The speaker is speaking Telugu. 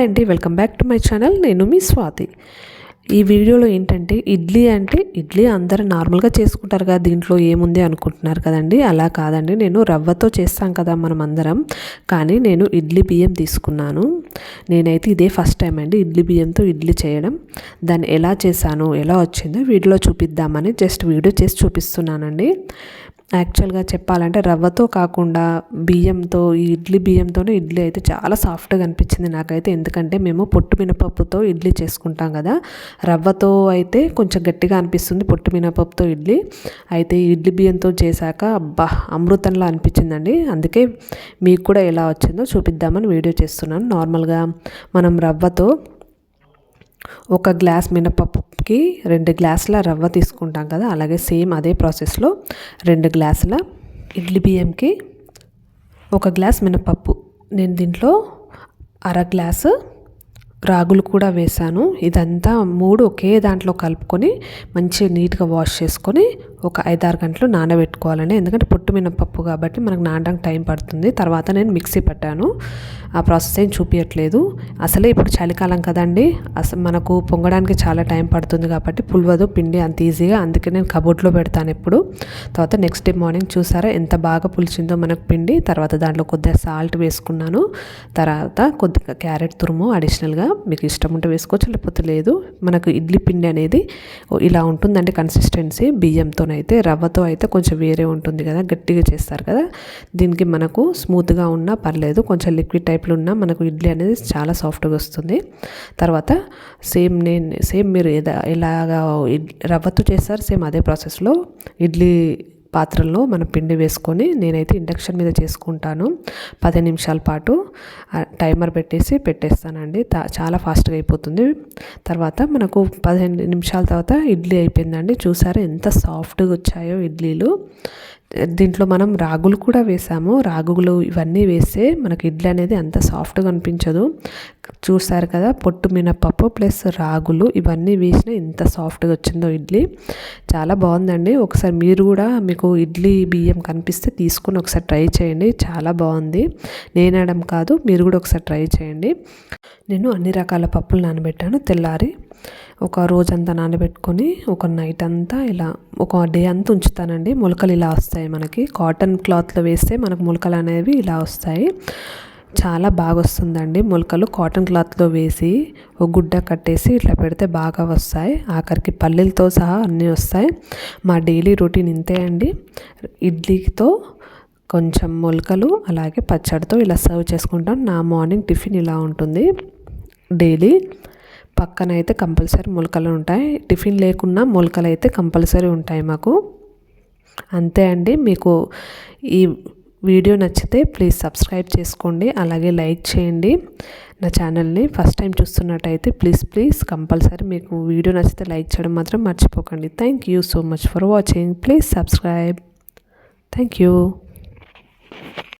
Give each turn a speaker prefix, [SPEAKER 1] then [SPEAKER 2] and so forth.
[SPEAKER 1] హాయ్ అండి welcome back to my channel. నేను మీ స్వాతి. ఈ వీడియోలో ఏంటంటే ఇడ్లీ అంటే ఇడ్లీ అందరూ నార్మల్గా చేసుకుంటారు కదా దీంట్లో ఏముంది అనుకుంటున్నారు కదండి. అలా కాదండి నేను రవ్వతో చేస్తాం కదా మనం అందరం. కానీ నేను ఇడ్లీ బియ్యం తీసుకున్నాను. నేనైతే ఇదే ఫస్ట్ టైం అండి ఇడ్లీ బియ్యంతో ఇడ్లీ చేయడం. దాన్ని ఎలా చేశాను ఎలా వచ్చిందో వీడియోలో చూపిద్దామని జస్ట్ వీడియో చేసి చూపిస్తున్నానండి. యాక్చువల్గా చెప్పాలంటే రవ్వతో కాకుండా బియ్యంతో ఈ ఇడ్లీ బియ్యంతోనే ఇడ్లీ అయితే చాలా సాఫ్ట్గా అనిపించింది నాకైతే. ఎందుకంటే మేము పొట్టు మినపప్పుతో ఇడ్లీ చేసుకుంటాం కదా. రవ్వతో అయితే కొంచెం గట్టిగా అనిపిస్తుంది పొట్టు మినపప్పుతో ఇడ్లీ. అయితే ఇడ్లీ బియ్యంతో చేశాక అబ్బా అమృతంలా అనిపించిందండి. అందుకే మీకు కూడా ఎలా వచ్చిందో చూపిద్దామని వీడియో చేస్తున్నాను. నార్మల్గా మనం రవ్వతో ఒక గ్లాస్ మినపప్పుకి రెండు గ్లాసుల రవ్వ తీసుకుంటాం కదా అలాగే సేమ్ అదే ప్రాసెస్లో రెండు గ్లాసుల ఇడ్లీ బియ్యంకి ఒక గ్లాస్ మినపప్పు. నేను దీంట్లో అర గ్లాసు రాగులు కూడా వేసాను ఇదంతా మూడు ఒకే దాంట్లో కలుపుకొని మంచిగా నీట్గా వాష్ చేసుకొని ఒక ఐదారు గంటలు నానబెట్టుకోవాలండి. ఎందుకంటే పొట్టు మినపప్పు కాబట్టి మనకు నానడానికి టైం పడుతుంది. తర్వాత నేను మిక్సీ పెట్టాను. ఆ ప్రాసెస్ ఏం చూపించట్లేదు అసలే ఇప్పుడు చలికాలం కదండి. అసలు మనకు పొంగడానికి చాలా టైం పడుతుంది కాబట్టి పుల్వదు పిండి అంత ఈజీగా. అందుకే నేను కబోర్డ్లో పెడతాను ఎప్పుడు. తర్వాత నెక్స్ట్ డే మార్నింగ్ చూసారా ఎంత బాగా పులిచిందో మనకు పిండి. తర్వాత దాంట్లో కొద్దిగా సాల్ట్ వేసుకున్నాను. తర్వాత కొద్దిగా క్యారెట్ తురుము అడిషనల్గా. మీకు ఇష్టం ఉంటే వేసుకోవచ్చు లేకపోతే లేదు. మనకు ఇడ్లీ పిండి అనేది ఇలా ఉంటుందండి కన్సిస్టెన్సీ. బియ్యంతో అయితే రవ్వతో అయితే కొంచెం వేరే ఉంటుంది కదా గట్టిగా చేస్తారు కదా. దీనికి మనకు స్మూత్గా ఉన్నా పర్లేదు కొంచెం లిక్విడ్ టైప్లో ఉన్నా మనకు ఇడ్లీ అనేది చాలా సాఫ్ట్గా వస్తుంది. తర్వాత సేమ్ నేను సేమ్ మీరు ఎలాగా రవ్వతో చేస్తారు సేమ్ అదే ప్రాసెస్లో ఇడ్లీ పాత్రల్లో మనం పిండి వేసుకొని నేనైతే ఇండక్షన్ మీద చేసుకుంటాను. పది నిమిషాల పాటు టైమర్ పెట్టేసి పెట్టేస్తానండి. చాలా ఫాస్ట్గా అయిపోతుంది. తర్వాత మనకు పదిహేను నిమిషాల తర్వాత ఇడ్లీ అయిపోయిందండి. చూసారా ఎంత సాఫ్ట్గా వచ్చాయో ఇడ్లీలు. దీంట్లో మనం రాగులు కూడా వేసాము. రాగులు ఇవన్నీ వేస్తే మనకి ఇడ్లీ అనేది అంత సాఫ్ట్గా అనిపించదు. చూస్తారు కదా పొట్టు మినపప్పు ప్లస్ రాగులు ఇవన్నీ వేసిన ఎంత సాఫ్ట్గా వచ్చిందో ఇడ్లీ. చాలా బాగుందండి. ఒకసారి మీరు కూడా మీకు ఇడ్లీ బియ్యం కనిపిస్తే తీసుకుని ఒకసారి ట్రై చేయండి. చాలా బాగుంది. నేనడం కాదు మీరు కూడా ఒకసారి ట్రై చేయండి. నేను అన్ని రకాల పప్పులు నానబెట్టాను తెల్లారి. ఒక రోజంతా నానబెట్టుకొని ఒక నైట్ అంతా ఇలా ఒక డే అంతా ఉంచుతానండి. మొలకలు ఇలా వస్తాయి మనకి. కాటన్ క్లాత్లో వేస్తే మనకు మొలకలు అనేవి ఇలా వస్తాయి. చాలా బాగా వస్తుందండి మొలకలు కాటన్ క్లాత్లో వేసి ఒక గుడ్డ కట్టేసి ఇట్లా పెడితే బాగా వస్తాయి. ఆఖరికి పల్లెలతో సహా అన్నీ వస్తాయి. మా డైలీ రొటీన్ ఇంతే అండి. ఇడ్లీతో కొంచెం మొలకలు అలాగే పచ్చడితో ఇలా సర్వ్ చేసుకుంటాం. నా మార్నింగ్ టిఫిన్ ఇలా ఉంటుంది. డైలీ పక్కన అయితే కంపల్సరీ మొలకలు ఉంటాయి. టిఫిన్ లేకున్నా మొలకలు అయితే కంపల్సరీ ఉంటాయి మాకు. అంతే అండి. మీకు ఈ వీడియో నచ్చితే ప్లీజ్ సబ్స్క్రైబ్ చేసుకోండి. అలాగే లైక్ చేయండి. నా ఛానల్ని ఫస్ట్ టైం చూస్తున్నట్టయితే ప్లీజ్ ప్లీజ్ కంపల్సరీ మీకు వీడియో నచ్చితే లైక్ చేయడం మాత్రం మర్చిపోకండి. Thank you so much for watching. Please subscribe. Thank you.